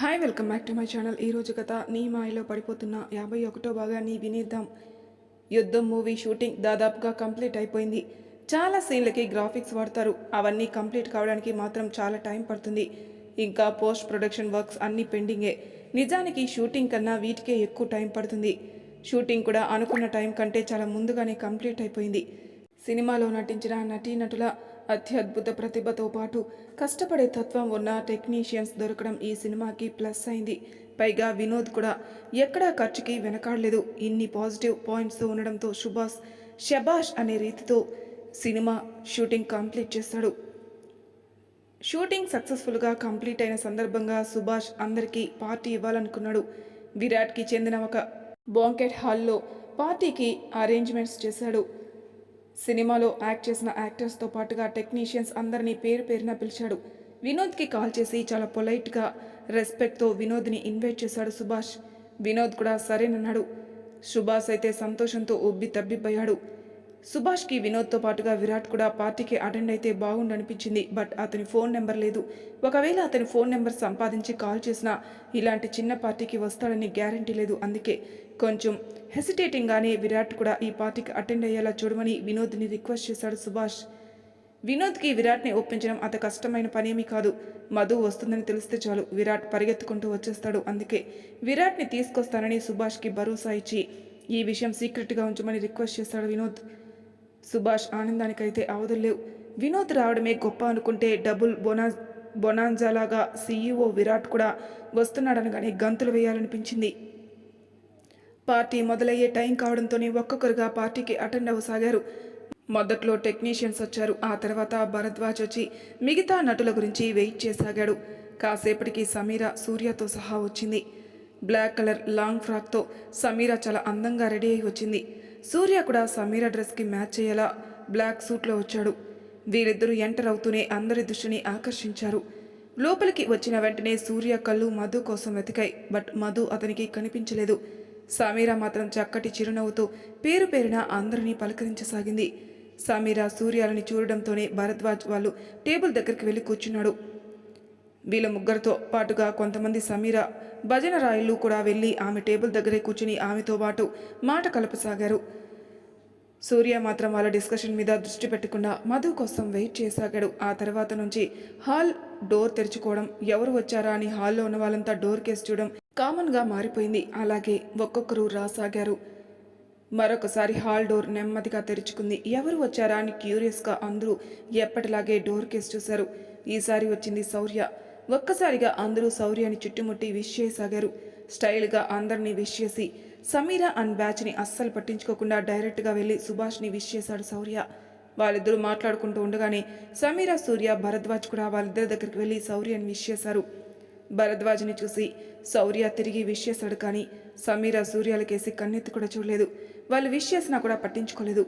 Hi welcome back to my channel. ఈరోజు కథ నీ మాయలో పడిపోతున్న యాభై ఒకటో భాగాన్ని వినేద్దాం. యుద్ధం మూవీ షూటింగ్ దాదాపుగా కంప్లీట్ అయిపోయింది. చాలా సీన్లకి గ్రాఫిక్స్ వాడతారు. అవన్నీ కంప్లీట్ కావడానికి మాత్రం చాలా టైం పడుతుంది. ఇంకా పోస్ట్ ప్రొడక్షన్ వర్క్స్ అన్నీ పెండింగే. నిజానికి షూటింగ్ కన్నా వీటికే ఎక్కువ టైం పడుతుంది. షూటింగ్ కూడా అనుకున్న టైం కంటే చాలా ముందుగానే కంప్లీట్ అయిపోయింది. సినిమాలో నటించిన నటీనటుల అత్యద్భుత ప్రతిభతో పాటు కష్టపడే తత్వం ఉన్న టెక్నీషియన్స్ దొరకడం ఈ సినిమాకి ప్లస్ అయింది. పైగా వినోద్ కూడా ఎక్కడా ఖర్చుకి వెనకాడలేదు. ఇన్ని పాజిటివ్ పాయింట్స్ ఉండడంతో సుభాష్ షబాష్ అనే రీతితో సినిమా షూటింగ్ కంప్లీట్ చేశాడు షూటింగ్ సక్సెస్ఫుల్గా కంప్లీట్ అయిన సందర్భంగా సుభాష్ అందరికీ పార్టీ ఇవ్వాలనుకున్నాడు. విరాట్కి చెందిన ఒక బాంకెట్ హాల్లో పార్టీకి అరేంజ్మెంట్స్ చేశాడు. సినిమాలో యాక్ట్ చేసిన యాక్టర్స్తో పాటుగా టెక్నీషియన్స్ అందరినీ పేరు పేరున పిలిచాడు. వినోద్కి కాల్ చేసి చాలా పొలైట్గా రెస్పెక్ట్తో వినోద్ని ఇన్వైట్ చేశాడు సుభాష్. వినోద్ కూడా సరేనన్నాడు. సుభాష్ అయితే సంతోషంతో ఉబ్బి తబ్బిబ్బయ్యాడు. సుభాష్కి వినోద్తో పాటుగా విరాట్ కూడా పార్టీకి అటెండ్ అయితే బాగుండనిపించింది బట్ అతని ఫోన్ నెంబర్ లేదు. ఒకవేళ అతని ఫోన్ నెంబర్ సంపాదించి కాల్ చేసినా ఇలాంటి చిన్న పార్టీకి వస్తాడని గ్యారంటీ లేదు. అందుకే కొంచెం హెసిటేటింగ్గానే విరాట్ కూడా ఈ పార్టీకి అటెండ్ అయ్యేలా చూడమని వినోద్ని రిక్వెస్ట్ చేశాడు సుభాష్. వినోద్కి విరాట్ని ఒప్పించడం అంత కష్టమైన పనేమీ కాదు. మధు వస్తుందని తెలిస్తే చాలు. విరాట్ పరిగెత్తుకుంటూ వచ్చేస్తాడు. అందుకే విరాట్ని తీసుకొస్తానని సుభాష్కి భరోసా ఇచ్చి ఈ విషయం సీక్రెట్గా ఉంచమని రిక్వెస్ట్ చేశాడు వినోద్. సుభాష్ ఆనందానికైతే అవధులేవు వినోద్ రావడమే గొప్ప అనుకుంటే డబుల్ బొనా బొనాంజాలాగా సీఈఓ విరాట్ కూడా వస్తున్నాడనగానే గంతులు వేయాలనిపించింది. పార్టీ మొదలయ్యే టైం కావడంతోనే ఒక్కొక్కరుగా పార్టీకి అటెండ్ అవ్వసాగారు. మొదట్లో టెక్నీషియన్స్ వచ్చారు ఆ తర్వాత భరద్వాజ్ వచ్చి మిగతా నటుల గురించి వెయిట్ చేసాగాడు. కాసేపటికి సమీర సూర్యతో సహా వచ్చింది. బ్లాక్ కలర్ లాంగ్ ఫ్రాక్తో సమీర చాలా అందంగా రెడీ అయి వచ్చింది. సూర్య కూడా సమీర డ్రెస్కి మ్యాచ్ అయ్యేలా బ్లాక్ సూట్లో వచ్చాడు. వీరిద్దరూ ఎంటర్ అవుతూనే అందరి దృష్టిని ఆకర్షించారు. లోపలికి వచ్చిన వెంటనే సూర్య కళ్ళు మధు కోసం వెతికాయి బట్ మధు అతనికి కనిపించలేదు. సమీర మాత్రం చక్కటి చిరునవ్వుతో పేరు పేరున అందరినీ పలకరించసాగింది. సమీర సూర్యాలని చూడడంతోనే భరద్వాజ్ వాళ్ళు టేబుల్ దగ్గరికి వెళ్ళి కూర్చున్నాడు. వీళ్ళ ముగ్గురితో పాటుగా కొంతమంది సమీర భజన రాయిలు కూడా వెళ్ళి ఆమె టేబుల్ దగ్గరే కూర్చుని ఆమెతో పాటు మాట కలపసాగారు. సూర్య మాత్రం వాళ్ళ డిస్కషన్ మీద దృష్టి పెట్టకుండా మధు కోసం వెయిట్ చేసాగాడు. ఆ తర్వాత నుంచి హాల్ డోర్ తెరుచుకోవడం ఎవరు వచ్చారా అని హాల్లో ఉన్న వాళ్ళంతా డోర్ కేసు చూడడం కామన్గా మారిపోయింది. అలాగే ఒక్కొక్కరు రాసాగారు. మరొకసారి హాల్ డోర్ నెమ్మదిగా తెరుచుకుంది. ఎవరు వచ్చారా అని క్యూరియస్గా అందరూ ఎప్పటిలాగే డోర్ కేసు చూశారు. ఈసారి వచ్చింది శౌర్య ఒక్కసారిగా అందరూ శౌర్యాన్ని చుట్టుముట్టి విష్ చేయసాగారు స్టైల్గా అందరినీ విష్ చేసి సమీరా అండ్ బ్యాచ్ని అస్సలు పట్టించుకోకుండా డైరెక్ట్గా వెళ్ళి సుభాష్ని విష్ చేశాడు శౌర్య. వాళ్ళిద్దరూ మాట్లాడుకుంటూ ఉండగానే సమీరా సూర్య భరద్వాజ్ కూడా వాళ్ళిద్దరి దగ్గరికి వెళ్ళి శౌర్యని విష్ చేశారు భరద్వాజ్ని చూసి శౌర్య తిరిగి విష్ చేశాడు కానీ సమీర సూర్యాలకేసి కన్నెత్తి కూడా చూడలేదు. వాళ్ళు విష్ చేసినా కూడా పట్టించుకోలేదు.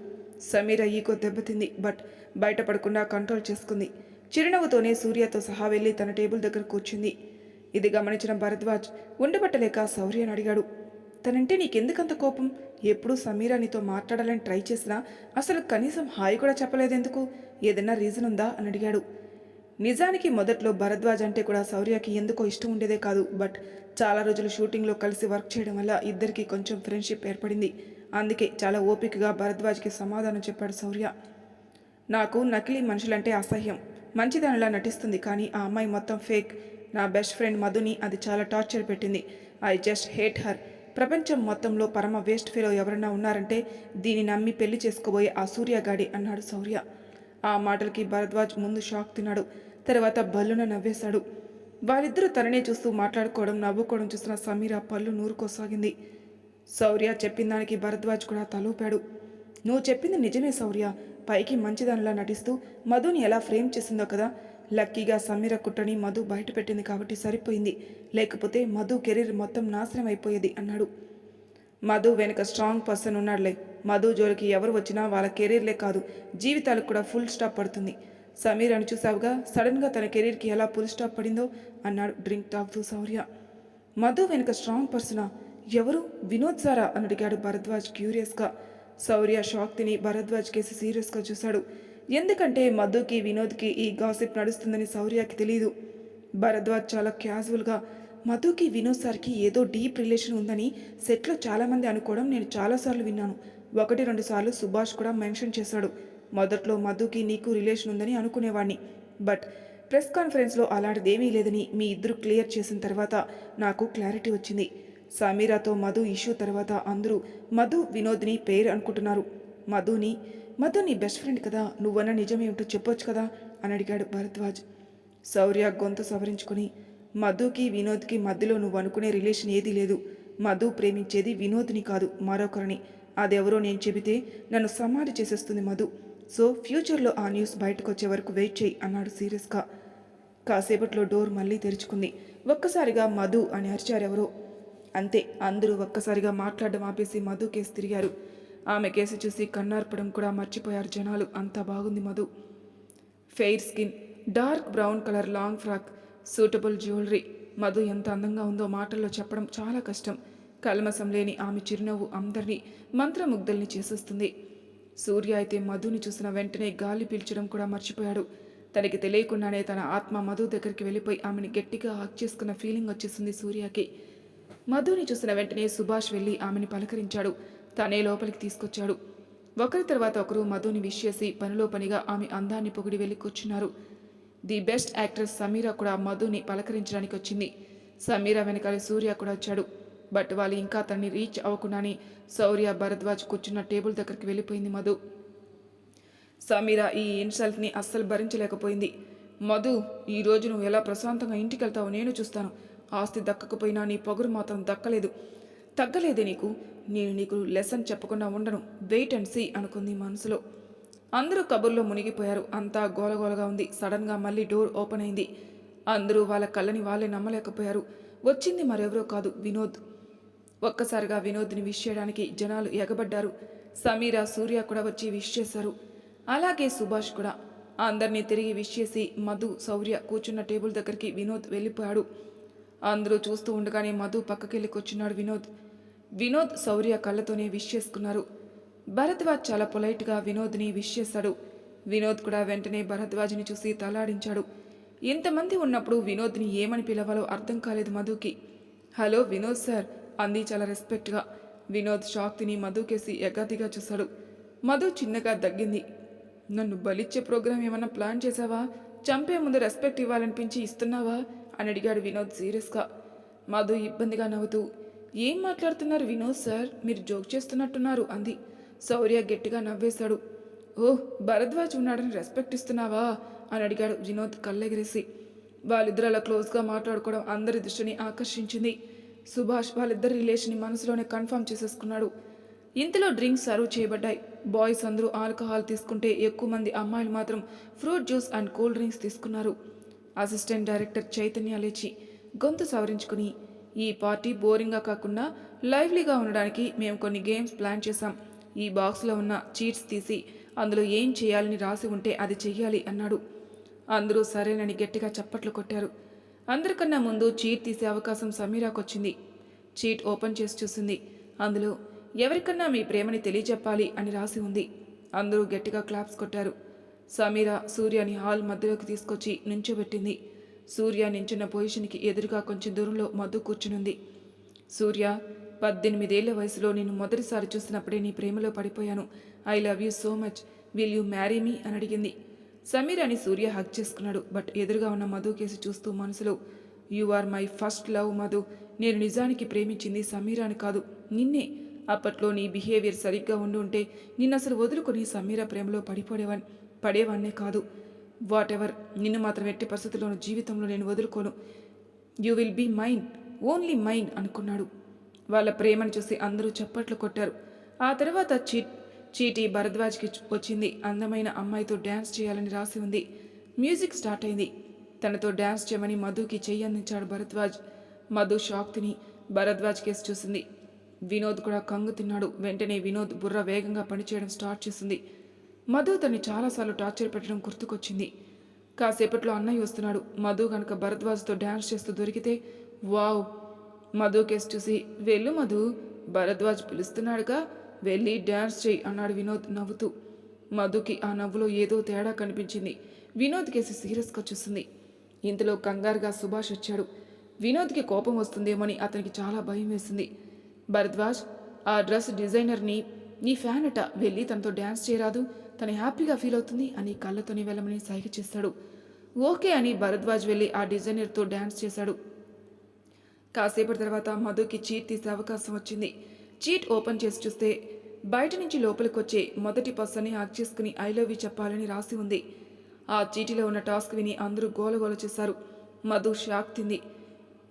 సమీర ఈగో దెబ్బతింది బట్ బయటపడకుండా కంట్రోల్ చేసుకుంది. చిరునవ్వుతోనే సూర్యతో సహా వెళ్ళి తన టేబుల్ దగ్గర కూర్చుంది. ఇది గమనించిన భరద్వాజ్ ఉండబట్టలేక సౌర్యని అడిగాడు. తనంటే నీకెందుకంత కోపం? ఎప్పుడూ సమీరా నీతో మాట్లాడాలని ట్రై చేసినా అసలు కనీసం హాయ్ కూడా చెప్పలేదెందుకు? ఏదైనా రీజన్ ఉందా? అని అడిగాడు. నిజానికి మొదట్లో భరద్వాజ్ అంటే కూడా శౌర్యకి ఎందుకో ఇష్టం ఉండేదే కాదు. బట్ చాలా రోజులు షూటింగ్లో కలిసి వర్క్ చేయడం వల్ల ఇద్దరికి కొంచెం ఫ్రెండ్షిప్ ఏర్పడింది. అందుకే చాలా ఓపికగా భరద్వాజ్కి సమాధానం చెప్పాడు శౌర్య. నాకు నకిలీ మనుషులంటే అసహ్యం. మంచిదానిలా నటిస్తుంది కానీ ఆ అమ్మాయి మొత్తం ఫేక్. నా బెస్ట్ ఫ్రెండ్ మధుని అది చాలా టార్చర్ పెట్టింది. I just hate her. ప్రపంచం మొత్తంలో పరమ వేస్ట్ ఫీలో ఎవరన్నా ఉన్నారంటే దీన్ని నమ్మి పెళ్ళి చేసుకోబోయే ఆ సూర్యగాడి అన్నాడు శౌర్య. ఆ మాటలకి భరద్వాజ్ ముందు షాక్ తిన్నాడు. తర్వాత బల్లున నవ్వేశాడు. వారిద్దరూ తననే చూస్తూ మాట్లాడుకోవడం నవ్వుకోవడం చూసిన సమీర పళ్ళు నూరుకోసాగింది. శౌర్య చెప్పిన దానికి భరద్వాజ్ కూడా తలూపాడు. నువ్వు చెప్పింది నిజమే శౌర్య. పైకి మంచిదానిలా నటిస్తూ మధుని ఎలా ఫ్రేమ్ చేసిందో కదా. లక్కీగా సమీర కుట్టని మధు బయటపెట్టింది కాబట్టి సరిపోయింది. లేకపోతే మధు కెరీర్ మొత్తం నాశనం అయిపోయేది అన్నాడు. మధు వెనుక స్ట్రాంగ్ పర్సన్ ఉన్నాడులే. మధు జోలికి ఎవరు వచ్చినా వాళ్ళ కెరీర్లే కాదు. జీవితాలకు కూడా ఫుల్ స్టాప్ పడుతుంది. సమీర్ అని చూసావుగా సడన్గా తన కెరీర్కి ఎలా ఫుల్ స్టాప్ పడిందో అన్నాడు డ్రింక్ తాగుతూ సౌర్య. మధు వెనుక స్ట్రాంగ్ పర్సనా? ఎవరు? వినోద్ సారా? అని అడిగాడు భరద్వాజ్ క్యూరియస్గా. శౌర్య షాక్ తిని భరద్వాజ్ కేసి సీరియస్గా చూశాడు. ఎందుకంటే మధుకి వినోద్కి ఈ గాసిప్ నడుస్తుందని శౌర్యకి తెలియదు భరద్వాజ్ చాలా క్యాజువల్గా మధుకి వినోద్ సార్కి ఏదో డీప్ రిలేషన్ ఉందని సెట్లో చాలామంది అనుకోవడం నేను చాలాసార్లు విన్నాను. ఒకటి రెండు సార్లు సుభాష్ కూడా మెన్షన్ చేశాడు. మొదట్లో మధుకి నీకు రిలేషన్ ఉందని అనుకునేవాడిని బట్ ప్రెస్ కాన్ఫరెన్స్లో అలాంటిదేమీ లేదని మీ ఇద్దరు క్లియర్ చేసిన తర్వాత నాకు క్లారిటీ వచ్చింది. సమీరాతో మధు ఇష్యూ తర్వాత అందరూ మధు వినోద్ని పేరు అనుకుంటున్నారు. మధుని మధు నీ బెస్ట్ ఫ్రెండ్ కదా నువ్వన్న నిజమేమిటో చెప్పొచ్చు కదా అని అడిగాడు భరద్వాజ్. శౌర్య గొంతు సవరించుకుని మధుకి వినోద్కి మధ్యలో నువ్వు అనుకునే రిలేషన్ ఏదీ లేదు. మధు ప్రేమించేది వినోద్ని కాదు మరొకరిని. అదెవరో నేను చెబితే నన్ను సమాధి చేసేస్తుంది మధు. సో ఫ్యూచర్లో ఆ న్యూస్ బయటకు వచ్చే వరకు వెయిట్ చేయి అన్నాడు సీరియస్గా. కాసేపట్లో డోర్ మళ్ళీ తెరుచుకుంది. ఒక్కసారిగా మధు అని అరిచారెవరో అంతే. అందరూ ఒక్కసారిగా మాట్లాడడం ఆపేసి మధు కేసు తిరిగారు. ఆమె కేసు చూసి కన్నార్పడం కూడా మర్చిపోయారు జనాలు. అంత బాగుంది Madhu. Fair skin dark brown colour long frock suitable jewellery. Madhu ఎంత అందంగా ఉందో మాటల్లో చెప్పడం చాలా కష్టం. కల్మసం లేని ఆమె చిరునవ్వు అందరినీ మంత్రముగ్ధుల్ని చేసేస్తుంది. సూర్య అయితే మధుని చూసిన వెంటనే గాలి పీల్చడం కూడా మర్చిపోయాడు. తనకి తెలియకుండానే తన ఆత్మ మధు దగ్గరికి వెళ్ళిపోయి ఆమెని గట్టిగా హక్ చేసుకున్న ఫీలింగ్ వచ్చేసింది సూర్యకి. మధుని చూసిన వెంటనే సుభాష్ వెళ్ళి ఆమెని పలకరించాడు. తనే లోపలికి తీసుకొచ్చాడు. ఒకరి తర్వాత ఒకరు మధుని విష్ చేసి పనిలో పనిగా ఆమె అందాన్ని పొగిడి వెళ్ళి కూర్చున్నారు. ది బెస్ట్ యాక్ట్రెస్ సమీరా కూడా మధుని పలకరించడానికి వచ్చింది. సమీరా వెనకాల సూర్య కూడా వచ్చాడు. బట్ వాళ్ళు ఇంకా అతన్ని రీచ్ అవ్వకుండానే శౌర్య భరద్వాజ్ కూర్చున్న టేబుల్ దగ్గరికి వెళ్ళిపోయింది మధు. సమీరా ఈ ఇన్సల్ట్ని అస్సలు భరించలేకపోయింది. మధు ఈ రోజు నువ్వు ఎలా ప్రశాంతంగా ఇంటికి వెళ్తావో నేను చూస్తాను. ఆస్తి దక్కకపోయినా నీ పొగరు మాత్రం దక్కలేదు. తగ్గలేదే నీకు. నేను నీకు లెసన్ చెప్పకుండా ఉండను. వెయిట్ అండ్ సీ అనుకుంది మనసులో. అందరూ కబుర్లో మునిగిపోయారు. అంతా గోలగోలగా ఉంది. సడన్గా మళ్ళీ డోర్ ఓపెన్ అయింది. అందరూ వాళ్ళ కళ్ళని వాళ్ళే నమ్మలేకపోయారు. వచ్చింది మరెవరో కాదు వినోద్. ఒక్కసారిగా వినోద్ని విష్ చేయడానికి జనాలు ఎగబడ్డారు. సమీర సూర్య కూడా వచ్చి విష్ చేశారు. అలాగే సుభాష్ కూడా. అందరినీ తిరిగి విష్ చేసి మధు శౌర్య కూర్చున్న టేబుల్ దగ్గరికి వినోద్ వెళ్ళిపోయాడు. అందరూ చూస్తూ ఉండగానే మధు పక్కకెళ్ళి కూర్చున్నాడు వినోద్. వినోద్ శౌర్య కళ్ళతోనే విష్ చేసుకున్నారు. భరద్వాజ్ చాలా పొలైట్గా వినోద్ని విష్ చేశాడు. వినోద్ కూడా వెంటనే భరద్వాజ్ని చూసి తలాడించాడు. ఇంతమంది ఉన్నప్పుడు వినోద్ని ఏమని పిలవాలో అర్థం కాలేదు మధుకి. హలో వినోద్ సార్ అంది చాలా రెస్పెక్ట్గా. వినోద్ షాక్ తిని మధుకేసి ఎగాదిగా చూశాడు. మధు చిన్నగా దగ్గింది. నన్ను బలిచ్చే ప్రోగ్రాం ఏమైనా ప్లాన్ చేశావా? చంపే ముందు రెస్పెక్ట్ ఇవ్వాలనిపించి ఇస్తున్నావా? అని అడిగాడు వినోద్ సీరియస్గా. మాధు ఇబ్బందిగా నవ్వుతూ ఏం మాట్లాడుతున్నారు వినోద్ సార్? మీరు జోక్ చేస్తున్నట్టున్నారు అంది. శౌర్య గట్టిగా నవ్వేశాడు. ఓహ్ భరద్వాజ్ ఉన్నాడని రెస్పెక్ట్ ఇస్తున్నావా? అని అడిగాడు వినోద్ కళ్ళెగిరేసి. వాళ్ళిద్దరు అలా క్లోజ్గా మాట్లాడుకోవడం అందరి దృష్టిని ఆకర్షించింది. సుభాష్ వాళ్ళిద్దరి రిలేషన్ని మనసులోనే కన్ఫర్మ్ చేసేసుకున్నాడు. ఇంతలో డ్రింక్స్ సర్వ్ చేయబడ్డాయి. బాయ్స్ అందరూ ఆల్కహాల్ తీసుకుంటే ఎక్కువ మంది అమ్మాయిలు మాత్రం fruit juice and cool drinks తీసుకున్నారు. అసిస్టెంట్ డైరెక్టర్ చైతన్య లేచి గొంతు సవరించుకుని ఈ పార్టీ బోరింగ్గా కాకుండా లైవ్లీగా ఉండడానికి మేము కొన్ని గేమ్స్ ప్లాన్ చేశాం. ఈ బాక్స్లో ఉన్న చీట్స్ తీసి అందులో ఏం చేయాలని రాసి ఉంటే అది చెయ్యాలి అన్నాడు. అందరూ సరేనని గట్టిగా చప్పట్లు కొట్టారు. అందరికన్నా ముందు చీట్ తీసే అవకాశం సమీరాకొచ్చింది. చీట్ ఓపెన్ చేసి చూసింది. అందులో ఎవరికన్నా మీ ప్రేమని తెలియజెప్పాలి అని రాసి ఉంది. అందరూ గట్టిగా క్లాప్స్ కొట్టారు. సమీర సూర్యని హాల్ మధ్యలోకి తీసుకొచ్చి నుంచోబెట్టింది. సూర్య నించున్న పొజిషన్కి ఎదురుగా కొంచెం దూరంలో మధు కూర్చునుంది. సూర్య పద్దెనిమిదేళ్ళ వయసులో నేను మొదటిసారి చూసినప్పుడే నీ ప్రేమలో పడిపోయాను. I love you so much. Will you marry me? అని అడిగింది. సమీర్ అని సూర్య హక్ చేసుకున్నాడు బట్ ఎదురుగా ఉన్న మధు కేసి చూస్తూ మనసులో you are my first love Madhu. నేను నిజానికి ప్రేమించింది సమీరాని కాదు. నిన్నే. అప్పట్లో నీ బిహేవియర్ సరిగ్గా ఉండి ఉంటే నిన్ను అసలు వదులుకొని సమీర ప్రేమలో పడిపోడేవాన్ పడేవాడినే కాదు. వాట్ ఎవర్ నిన్ను మాత్రం ఎట్టి పరిస్థితుల్లోనూ జీవితంలో నేను వదులుకోను. You will be mine only mine అనుకున్నాడు. వాళ్ళ ప్రేమను చూసి అందరూ చప్పట్లు కొట్టారు. ఆ తర్వాత చీ చీటీ భరద్వాజ్కి వచ్చింది. అందమైన అమ్మాయితో డ్యాన్స్ చేయాలని రాసి ఉంది. మ్యూజిక్ స్టార్ట్ అయింది. తనతో డ్యాన్స్ చేయమని మధుకి చెయ్యి అందించాడు భరద్వాజ్. మధు షాక్ తిని భరద్వాజ్ కేసు చూసింది. వినోద్ కూడా కంగు తిన్నాడు. వెంటనే వినోద్ బుర్ర వేగంగా పనిచేయడం స్టార్ట్ చేసింది. మధు తన్ని చాలాసార్లు టార్చర్ పెట్టడం గుర్తుకొచ్చింది. కాసేపట్లో అన్నయ్య వస్తున్నాడు. మధు కనుక భరద్వాజ్తో డ్యాన్స్ చేస్తూ దొరికితే వావ్! మధు కేసు చూసి వెళ్ళు మధు భరద్వాజ్ పిలుస్తున్నాడుగా వెళ్ళి డ్యాన్స్ చేయి అన్నాడు వినోద్ నవ్వుతూ. మధుకి ఆ నవ్వులో ఏదో తేడా కనిపించింది. వినోద్ కేసు సీరియస్గా చూసింది ఇంతలో కంగారుగా సుభాష్ వచ్చాడు. వినోద్కి కోపం వస్తుందేమని అతనికి చాలా భయం వేసింది. భరద్వాజ్ ఆ డ్రెస్ డిజైనర్ని నీ ఫ్యాన్ అట వెళ్ళి తనతో డ్యాన్స్ చేయరాదు. తను హ్యాపీగా ఫీల్ అవుతుంది అని కళ్ళతోనే వెళ్ళమని సైగ చేస్తాడు. ఓకే అని భరద్వాజ్ వెళ్ళి ఆ డిజైనర్తో డ్యాన్స్ చేశాడు. కాసేపటి తర్వాత మధుకి చీట్ తీసే అవకాశం వచ్చింది. చీట్ ఓపెన్ చేసి చూస్తే బయట నుంచి లోపలికి వచ్చే మొదటి పర్సన్ని హక్ చేసుకుని ఐ లవ్ యూ చెప్పాలని రాసి ఉంది. ఆ చీటిలో ఉన్న టాస్క్ విని అందరూ గోలగోల చేశారు. మధు షాక్ తింది.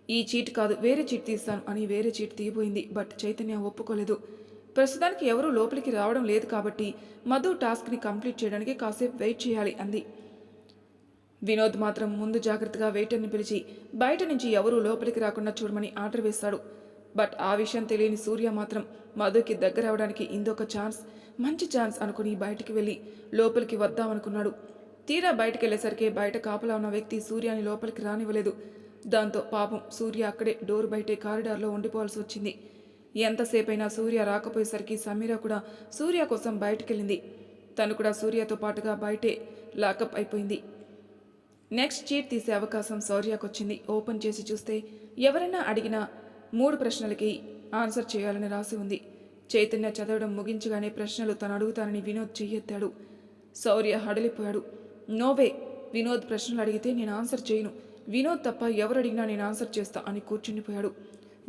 ఈ చీట్ కాదు వేరే చీట్ తీస్తాను అని వేరే చీట్ తీయబోయింది బట్ చైతన్య ఒప్పుకోలేదు. ప్రస్తుతానికి ఎవరూ లోపలికి రావడం లేదు కాబట్టి మధు టాస్క్ని కంప్లీట్ చేయడానికి కాసేపు వెయిట్ చేయాలి అంది. వినోద్ మాత్రం ముందు జాగ్రత్తగా వెయిటర్ని పిలిచి బయట నుంచి ఎవరూ లోపలికి రాకుండా చూడమని ఆర్డర్ వేశాడు బట్ ఆ విషయం తెలియని సూర్య మాత్రం మధుకి దగ్గర అవడానికి ఇందొక ఛాన్స్ మంచి ఛాన్స్ అనుకుని బయటికి వెళ్ళి లోపలికి వద్దామనుకున్నాడు. తీరా బయటికి వెళ్ళేసరికి బయట కాపలా ఉన్న వ్యక్తి సూర్యాని లోపలికి రానివ్వలేదు. దాంతో పాపం సూర్య అక్కడే డోర్ బయటే కారిడార్లో ఉండిపోవాల్సి వచ్చింది. ఎంతసేపైనా సూర్య రాకపోయేసరికి సమీర కూడా సూర్య కోసం బయటికెళ్ళింది. తను కూడా సూర్యతో పాటుగా బయటే లాకప్ అయిపోయింది. నెక్స్ట్ చీట్ తీసే అవకాశం సౌర్యకు వచ్చింది ఓపెన్ చేసి చూస్తే ఎవరైనా అడిగినా మూడు ప్రశ్నలకి ఆన్సర్ చేయాలని రాసి ఉంది. చైతన్య చదవడం ముగించగానే ప్రశ్నలు తను అడుగుతానని వినోద్ చెయ్యెత్తాడు. శౌర్య హడలిపోయాడు. నోవే వినోద్ ప్రశ్నలు అడిగితే నేను ఆన్సర్ చేయను. వినోద్ తప్ప ఎవరు అడిగినా నేను ఆన్సర్ చేస్తా అని కూర్చుండిపోయాడు.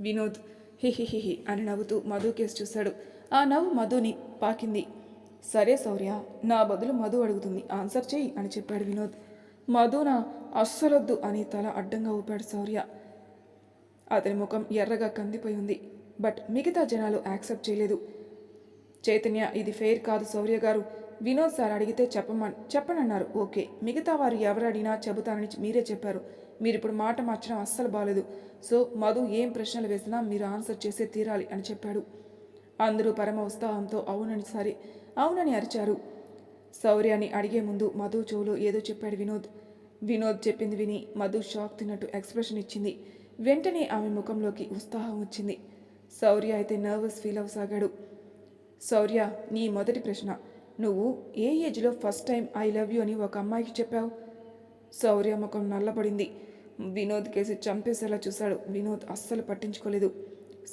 వినోద్ హిహిహిహి అని నవ్వుతూ మధు కేసు చూశాడు ఆ నవ్వు మధుని పాకింది. సరే శౌర్య నా బదులు మధు అడుగుతుంది. ఆన్సర్ చెయ్యి అని చెప్పాడు వినోద్. మధున అస్సలొద్దు అని తల అడ్డంగా ఊపాడు శౌర్య. అతని ముఖం ఎర్రగా కందిపోయి ఉంది. బట్ మిగతా జనాలు యాక్సెప్ట్ చేయలేదు. చైతన్య ఇది ఫెయిర్ కాదు శౌర్య గారు. వినోద్ సార్ అడిగితే చెప్పమని చెప్పనన్నారు. ఓకే మిగతా వారు ఎవరు అడిగినా చెబుతానని మీరే చెప్పారు. మీరు ఇప్పుడు మాట మార్చడం అస్సలు బాలేదు. సో మధు ఏం ప్రశ్నలు వేసినా మీరు ఆన్సర్ చేసే తీరాలి అని చెప్పాడు. అందరూ పరమ ఉత్సాహంతో అవునని సరే అవునని అరిచారు. శౌర్యాన్ని అడిగే ముందు మధు చెవులో ఏదో చెప్పాడు వినోద్. వినోద్ చెప్పింది విని మధు షాక్ తిన్నట్టు ఎక్స్ప్రెషన్ ఇచ్చింది. వెంటనే ఆమె ముఖంలోకి ఉత్సాహం వచ్చింది. శౌర్య అయితే నర్వస్ ఫీల్ అవసాగాడు శౌర్య నీ మొదటి ప్రశ్న. నువ్వు ఏ ఏజ్లో first time I love you అని ఒక అమ్మాయికి చెప్పావు? శౌర్య ముఖం నల్లబడింది. వినోద్ కేసి చంపేసేలా చూశాడు. వినోద్ అస్సలు పట్టించుకోలేదు.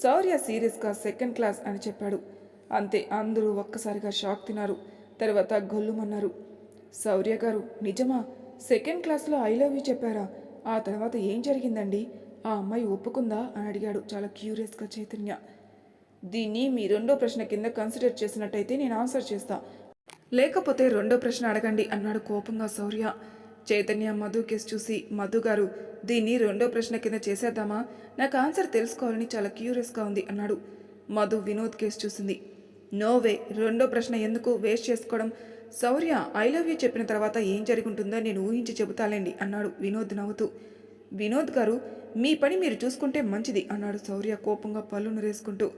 శౌర్య సీరియస్గా సెకండ్ క్లాస్ అని చెప్పాడు. అంతే అందరూ ఒక్కసారిగా షాక్ తిన్నారు. తర్వాత గొల్లుమన్నారు. శౌర్య గారు నిజమా? సెకండ్ క్లాస్లో ఐ లవ్ యూ చెప్పారా? ఆ తర్వాత ఏం జరిగిందండి? ఆ అమ్మాయి ఒప్పుకుందా? అని అడిగాడు చాలా క్యూరియస్గా చైతన్య. దీన్ని మీ రెండో ప్రశ్న కింద కన్సిడర్ చేసినట్టయితే నేను ఆన్సర్ చేస్తా. లేకపోతే రెండో ప్రశ్న అడగండి అన్నాడు కోపంగా శౌర్య చైతన్య మధు కేసు చూసి మధు గారు దీన్ని రెండో ప్రశ్న కింద చేసేద్దామా? నాకు ఆన్సర్ తెలుసుకోవాలని చాలా క్యూరియస్గా ఉంది అన్నాడు. మధు వినోద్ కేసు చూసింది. నో వే రెండో ప్రశ్న ఎందుకు వేస్ట్ చేసుకోవడం? శౌర్య ఐ లవ్ యూ చెప్పిన తర్వాత ఏం జరుగుంటుందో నేను ఊహించి చెబుతాలేండి అన్నాడు వినోద్ నవ్వుతూ. వినోద్ గారు మీ పని మీరు చూసుకుంటే మంచిది అన్నాడు శౌర్య కోపంగా పళ్ళు నరేసుకుంటూ.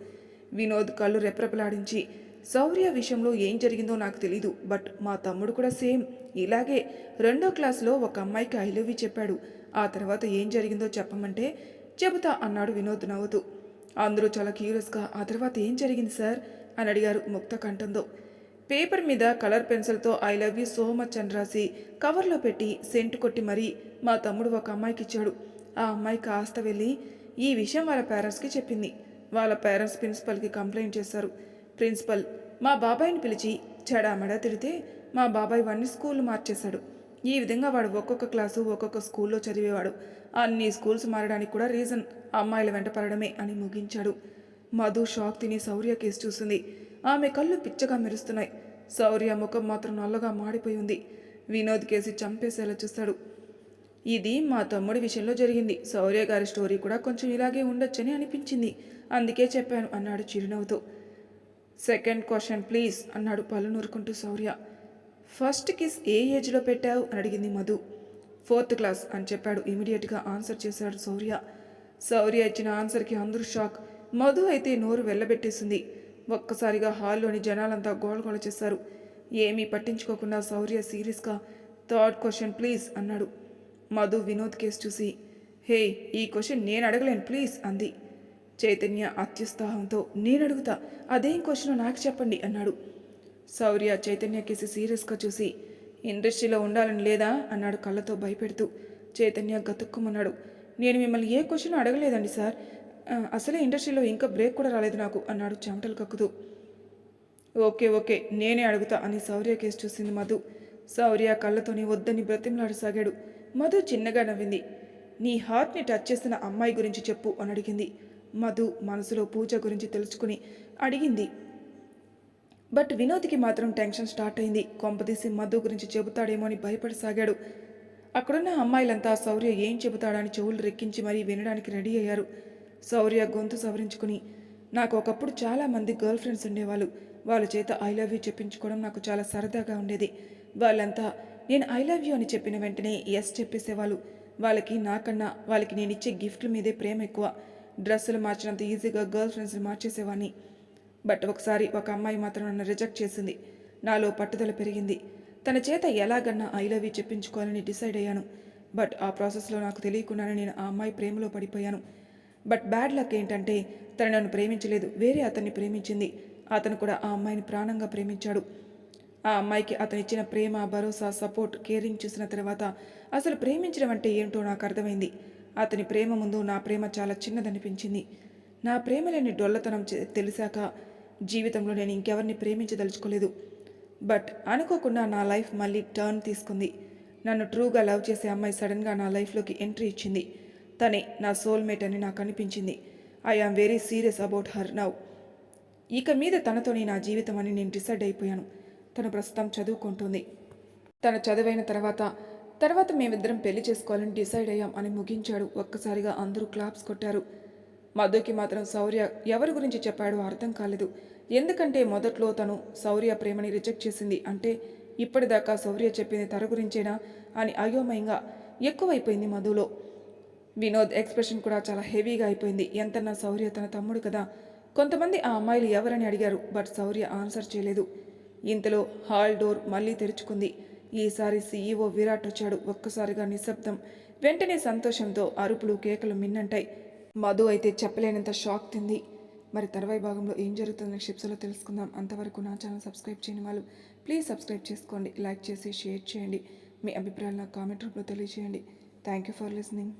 వినోద్ కళ్ళు రెప్రెపలాడించి శౌర్య విషయంలో ఏం జరిగిందో నాకు తెలీదు బట్ మా తమ్ముడు కూడా సేమ్. ఇలాగే రెండో క్లాస్లో ఒక అమ్మాయికి ఐ లవ్ యూ చెప్పాడు. ఆ తర్వాత ఏం జరిగిందో చెప్పమంటే చెబుతా అన్నాడు వినోద్ నవ్వుతూ. అందరూ చాలా క్యూరియస్గా ఆ తర్వాత ఏం జరిగింది సార్? అని అడిగారు ముక్త కంఠంతో. పేపర్ మీద colour పెన్సిల్తో I love you so much అని రాసి కవర్లో పెట్టి సెంట్ కొట్టి మరీ మా తమ్ముడు ఒక అమ్మాయికి ఇచ్చాడు. ఆ అమ్మాయి కాస్త వెళ్ళి ఈ విషయం వాళ్ళ పేరెంట్స్కి చెప్పింది. వాళ్ళ పేరెంట్స్ ప్రిన్సిపల్కి కంప్లైంట్ చేశారు. ప్రిన్సిపల్. మా బాబాయ్ని పిలిచి చెడామడా తిడితే మా బాబాయ్ వాడిని స్కూల్ మార్చేశాడు. ఈ విధంగా వాడు ఒక్కొక్క క్లాసు ఒక్కొక్క స్కూల్లో చదివేవాడు. అన్ని స్కూల్స్ మారడానికి కూడా రీజన్ అమ్మాయిల వెంట పడడమే అని ముగించాడు. మధు షాక్ తిని శౌర్య కేసు చూసింది. ఆమె కళ్ళు పిచ్చగా మెరుస్తున్నాయి. శౌర్య ముఖం మాత్రం నల్లగా మాడిపోయి ఉంది. వినోద్ కేసి చంపేసేలా చూస్తాడు. ఇది మా తమ్ముడి విషయంలో జరిగింది. శౌర్య గారి స్టోరీ కూడా కొంచెం ఇలాగే ఉండొచ్చని అనిపించింది. అందుకే చెప్పాను అన్నాడు చిరునవ్వుతో. సెకండ్ క్వశ్చన్ ప్లీజ్ అన్నాడు పళ్ళు నూరుకుంటూ శౌర్య. ఫస్ట్ కిస్ ఏ ఏజ్లో పెట్టావు? అని అడిగింది మధు. ఫోర్త్ క్లాస్ అని చెప్పాడు. ఇమీడియట్గా ఆన్సర్ చేశాడు శౌర్య. శౌర్య ఇచ్చిన ఆన్సర్కి అందరూ షాక్ మధు అయితే నోరు వెళ్ళబెట్టేసింది ఒక్కసారిగా హాల్లోని జనాలంతా గోళగోళ చేశారు. ఏమీ పట్టించుకోకుండా శౌర్య సీరియస్గా థర్డ్ క్వశ్చన్ ప్లీజ్ అన్నాడు. మధు వినోద్ కేసు చూసి హే ఈ క్వశ్చన్ నేను అడగలేను ప్లీజ్ అంది. చైతన్య అత్యుత్సాహంతో నేను అడుగుతా అదేం క్వశ్చన్ నాకు చెప్పండి అన్నాడు. శౌర్య చైతన్య కేసి సీరియస్గా చూసి ఇండస్ట్రీలో ఉండాలని లేదా? అన్నాడు కళ్ళతో భయపెడుతూ. చైతన్య గతుక్కుమన్నాడు నేను మిమ్మల్ని ఏ క్వశ్చన్ అడగలేదండి సార్. అసలే ఇండస్ట్రీలో ఇంకా బ్రేక్ కూడా రాలేదు నాకు అన్నాడు చెమటలు కక్కుతూ. ఓకే ఓకే నేనే అడుగుతా అని శౌర్య కేసు చూసింది మధు. శౌర్య కళ్ళతోనే వద్దని బ్రతిమలాడసాగాడు. మధు చిన్నగా నవ్వింది. నీ హార్ట్ని టచ్ చేసిన అమ్మాయి గురించి చెప్పు అని అడిగింది. మధు మనసులో పూజ గురించి తెలుసుకుని అడిగింది. బట్ వినోద్కి మాత్రం టెన్షన్ స్టార్ట్ అయింది. కొంపదీసి మధు గురించి చెబుతాడేమో అని భయపడసాగాడు. అక్కడున్న అమ్మాయిలంతా శౌర్య ఏం చెబుతాడని చెవులు రెక్కించి మరీ వినడానికి రెడీ అయ్యారు. శౌర్య గొంతు సవరించుకుని నాకు ఒకప్పుడు చాలామంది గర్ల్ ఫ్రెండ్స్ ఉండేవాళ్ళు. వాళ్ళ చేత ఐ లవ్ యూ చెప్పించుకోవడం నాకు చాలా సరదాగా ఉండేది. వాళ్ళంతా నేను ఐ లవ్ యూ అని చెప్పిన వెంటనే ఎస్ చెప్పేసేవాళ్ళు. వాళ్ళకి నాకన్నా వాళ్ళకి నేను ఇచ్చే గిఫ్ట్ల మీదే ప్రేమ ఎక్కువ. డ్రెస్సులు మార్చినంత ఈజీగా గర్ల్ ఫ్రెండ్స్ని మార్చేసేవాడిని బట్ ఒకసారి ఒక అమ్మాయి మాత్రం నన్ను రిజెక్ట్ చేసింది. నాలో పట్టుదల పెరిగింది. తన చేత ఎలాగన్నా ఐ లవ్ యూ చెప్పించుకోవాలని డిసైడ్ అయ్యాను. బట్ ఆ ప్రాసెస్లో నాకు తెలియకుండానే నేను ఆ అమ్మాయి ప్రేమలో పడిపోయాను. బట్ బ్యాడ్ లక్ ఏంటంటే తను నన్ను ప్రేమించలేదు. వేరే అతన్ని ప్రేమించింది. అతను కూడా ఆ అమ్మాయిని ప్రాణంగా ప్రేమించాడు. ఆ అమ్మాయికి అతను ఇచ్చిన ప్రేమ భరోసా సపోర్ట్ కేరింగ్ చూసిన తర్వాత అసలు ప్రేమించడం అంటే ఏంటో నాకు అర్థమైంది. అతని ప్రేమ ముందు నా ప్రేమ చాలా చిన్నదనిపించింది. నా ప్రేమ లేని డొల్లతనం తెలిసాక జీవితంలో నేను ఇంకెవరిని ప్రేమించదలుచుకోలేదు. బట్ అనుకోకుండా నా లైఫ్ మళ్ళీ టర్న్ తీసుకుంది. నన్ను ట్రూగా లవ్ చేసే అమ్మాయి సడన్గా నా లైఫ్లోకి ఎంట్రీ ఇచ్చింది. తనే నా సోల్మేట్ అని నాకు అనిపించింది. I am very serious about her now. ఇక మీద తనతోనే నా జీవితం అని నేను డిసైడ్ అయిపోయాను. తను ప్రస్తుతం చదువుకుంటుంది. తన చదువైన తర్వాత తర్వాత మేమిద్దరం పెళ్ళి చేసుకోవాలని డిసైడ్ అయ్యాం అని ముగించాడు. ఒక్కసారిగా అందరూ క్లాప్స్ కొట్టారు. మధుకి మాత్రం శౌర్య ఎవరి గురించి చెప్పాడో అర్థం కాలేదు. ఎందుకంటే మొదట్లో తను శౌర్య ప్రేమని రిజెక్ట్ చేసింది. అంటే ఇప్పటిదాకా శౌర్య చెప్పింది తన గురించేనా అని అయోమయంగా ఎక్కువైపోయింది మధులో. వినోద్ ఎక్స్ప్రెషన్ కూడా చాలా హెవీగా అయిపోయింది. ఎంతన్నా శౌర్య తన తమ్ముడు కదా? కొంతమంది ఆ అమ్మాయిలు ఎవరని అడిగారు. బట్ శౌర్య ఆన్సర్ చేయలేదు. ఇంతలో హాల్ డోర్ మళ్ళీ తెరుచుకుంది. ఈసారి సీఈఓ విరాట్ వచ్చాడు. ఒక్కసారిగా నిశ్శబ్దం. వెంటనే సంతోషంతో అరుపులు కేకలు మిన్నంటాయి. మధు అయితే చెప్పలేనంత షాక్ తింది. మరి తర్వాయి భాగంలో ఏం జరుగుతుందో షిప్స్లో తెలుసుకుందాం. అంతవరకు నా ఛానల్ సబ్స్క్రైబ్ చేయని వాళ్ళు ప్లీజ్ సబ్స్క్రైబ్ చేసుకోండి. లైక్ చేసి షేర్ చేయండి. మీ అభిప్రాయాలు నాకు కామెంట్ రూపంలో తెలియజేయండి. Thank you for listening.